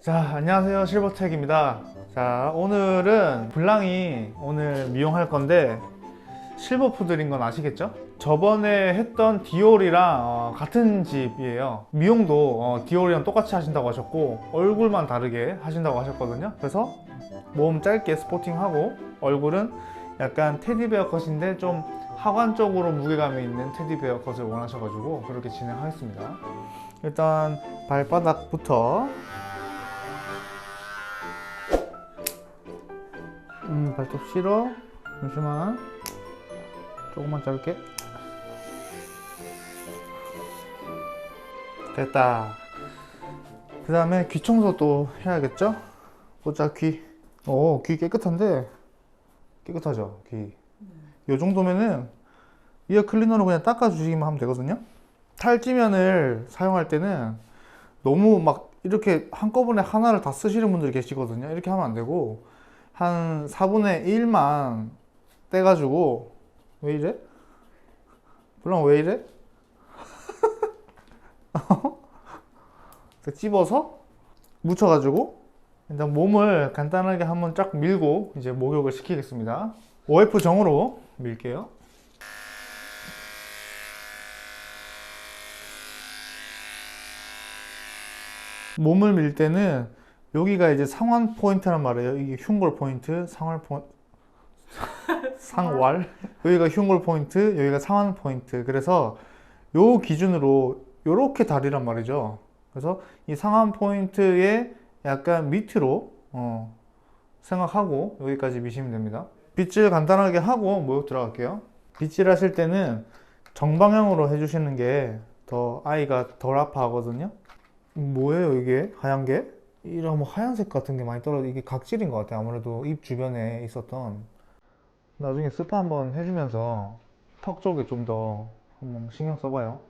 자, 안녕하세요. 실버텍입니다. 자, 오늘은 블랑이 오늘 미용할 건데 실버 푸들인 건 아시겠죠? 저번에 했던 디올이랑 어, 같은 집이에요. 미용도 어, 디올이랑 똑같이 하신다고 하셨고 얼굴만 다르게 하신다고 하셨거든요. 그래서 몸 짧게 스포팅하고 얼굴은 약간 테디베어 컷인데 좀 하관 쪽으로 무게감이 있는 테디베어 컷을 원하셔가지고 그렇게 진행하겠습니다. 일단 발바닥부터 음 발톱 싫어. 잠시만. 조금만 짧게. 됐다. 그 다음에 귀 청소 또 해야겠죠? 보자 귀 오 귀 깨끗한데? 깨끗하죠 귀. 요 정도면은 이어 클리너로 그냥 닦아주시기만 하면 되거든요. 탈지면을 사용할 때는 너무 막 이렇게 한꺼번에 하나를 다 쓰시는 분들이 계시거든요. 이렇게 하면 안 되고 한 4분의 1만 떼가지고 왜 이래? 물론 왜 이래? 찝어서 묻혀가지고 일단 몸을 간단하게 한번 쫙 밀고 이제 목욕을 시키겠습니다. OF 정으로 밀게요. 몸을 밀 때는 여기가 이제 상완 포인트란 말이에요. 이게 흉골 포인트, 상완 포인트, 상왈. 여기가 흉골 포인트, 여기가 상완 포인트. 그래서 요 기준으로 요렇게 다리란 말이죠. 그래서 이 상완 포인트의 약간 밑으로 어, 생각하고 여기까지 미시면 됩니다. 빗질 간단하게 하고 목욕 들어갈게요. 빗질 하실 때는 정방향으로 해주시는 게 더 아이가 덜 아파하거든요. 뭐예요 이게 하얀 게? 이런 뭐 하얀색 같은 게 많이 떨어져 이게 각질인 것 같아요. 아무래도 입 주변에 있었던 나중에 스파 한번 해주면서 턱 쪽에 좀 더 한번 신경 써봐요.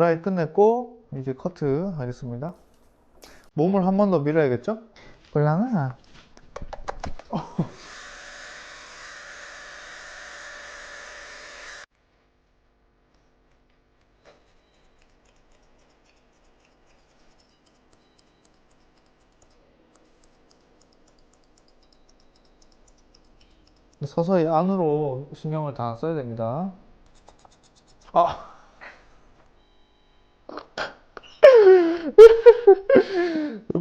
드라이 끝냈고 이제 커트 하겠습니다. 몸을 한 번 더 밀어야겠죠? 볼랑아. 서서히 안으로 신경을 다 써야 됩니다. 아.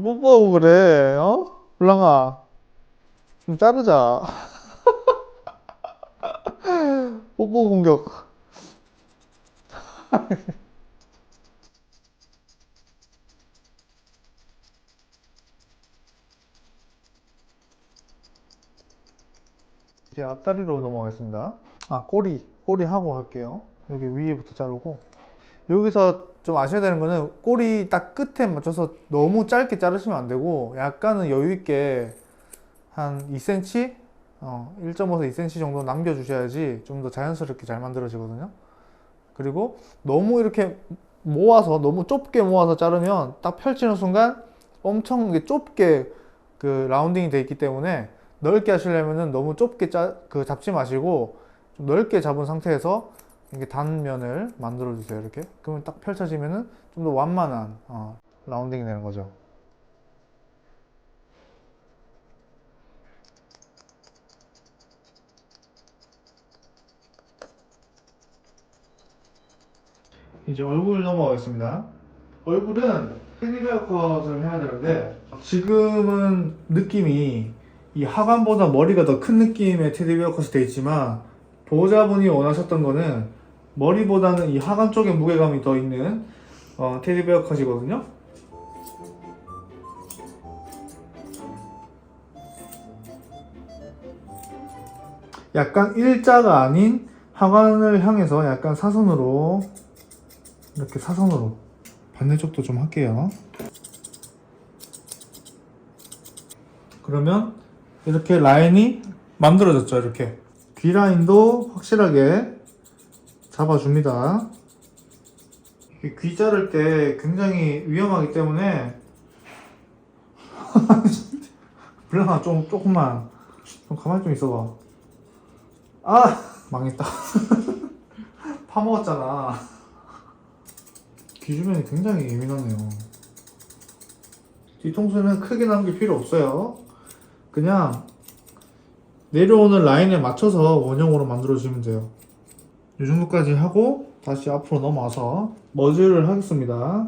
뽀뽀하고 그래, 어? 블랑아, 좀 자르자. 뽀뽀 공격. 이제 앞다리로 넘어가겠습니다. 아, 꼬리, 꼬리 하고 할게요. 여기 위에부터 자르고. 여기서 좀 아셔야 되는 거는 꼬리 딱 끝에 맞춰서 너무 짧게 자르시면 안 되고 약간은 여유 있게 한 2cm, 어, 1.5에서 2cm 정도 남겨주셔야지 좀 더 자연스럽게 잘 만들어지거든요. 그리고 너무 이렇게 모아서 너무 좁게 모아서 자르면 딱 펼치는 순간 엄청 좁게 그 라운딩이 돼 있기 때문에 넓게 하시려면은 너무 좁게 짜, 그 잡지 마시고 좀 넓게 잡은 상태에서 이게 단면을 만들어 주세요 이렇게. 그러면 딱 펼쳐지면은 좀 더 완만한 어, 라운딩이 되는 거죠. 이제 얼굴 넘어가겠습니다. 얼굴은 테니베어 컷을 해야 되는데 지금은 느낌이 이 하관보다 머리가 더 큰 느낌의 테디베어 컷이 되어 있지만 보호자분이 원하셨던 거는 머리보다는 이 하관 쪽에 무게감이 더 있는 어, 테디베어 컷이거든요. 약간 일자가 아닌 하관을 향해서 약간 사선으로 이렇게 사선으로 반대쪽도 좀 할게요. 그러면 이렇게 라인이 만들어졌죠. 이렇게 귀 라인도 확실하게 잡아줍니다. 이귀 자를 때 굉장히 위험하기 때문에 블랑아 좀 조금만 좀 가만히 좀 있어봐. 아 망했다. 파먹었잖아. 귀 주변이 굉장히 예민하네요. 뒤통수는 크게 남길 필요 없어요. 그냥 내려오는 라인에 맞춰서 원형으로 만들어주시면 돼요. 이 정도까지 하고 다시 앞으로 넘어와서 머지를 하겠습니다.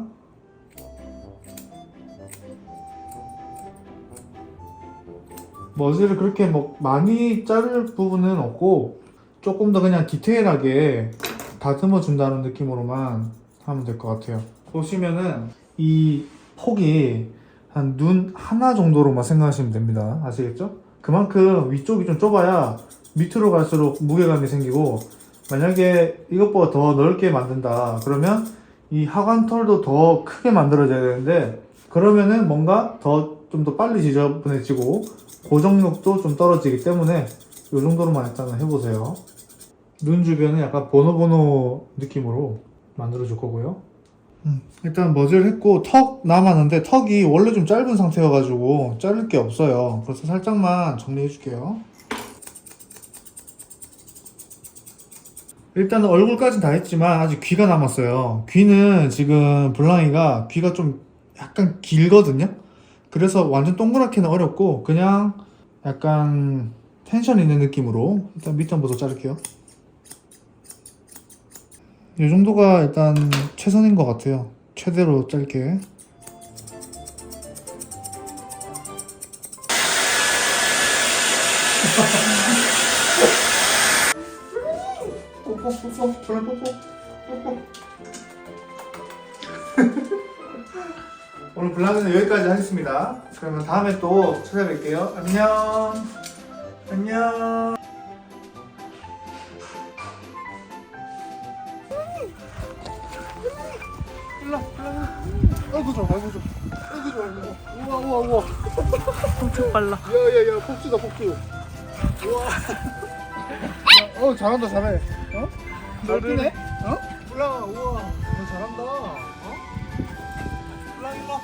머지를 그렇게 뭐 많이 자를 부분은 없고 조금 더 그냥 디테일하게 다듬어 준다는 느낌으로만 하면 될 것 같아요. 보시면은 이 폭이 한 눈 하나 정도로만 생각하시면 됩니다. 아시겠죠? 그만큼 위쪽이 좀 좁아야 밑으로 갈수록 무게감이 생기고 만약에 이것보다 더 넓게 만든다 그러면 이 하관털도 더 크게 만들어져야 되는데 그러면은 뭔가 더 좀 더 빨리 지저분해지고 고정력도 좀 떨어지기 때문에 이 정도로만 일단은 해보세요. 눈 주변은 약간 보노보노 느낌으로 만들어 줄 거고요. 음, 일단 머지를 했고 턱 남았는데 턱이 원래 좀 짧은 상태여가지고 자를 게 없어요. 그래서 살짝만 정리해 줄게요 일단은 얼굴까지는 다 했지만 아직 귀가 남았어요. 귀는 지금 블랑이가 귀가 좀 약간 길거든요. 그래서 완전 동그랗게는 어렵고 그냥 약간 텐션 있는 느낌으로 일단 더 자를게요. 이 정도가 일단 최선인 것 같아요. 최대로 짧게. 뽀뽀 뽀뽀 블랑 뽀뽀. 뽀뽀 오늘 블랑은 여기까지 하겠습니다. 그러면 다음에 또 찾아뵐게요. 안녕. 안녕. 일로 아이고 좋아 아이고 좋아 아이고 좋아 아이고 좋아 우와 우와 우와. 엄청 빨라. 야야야 폭주다 폭주. 우와 어 잘한다 잘해 어? 넓히네? 어? 블랑아 우와 너 잘한다 어? 블랑 일로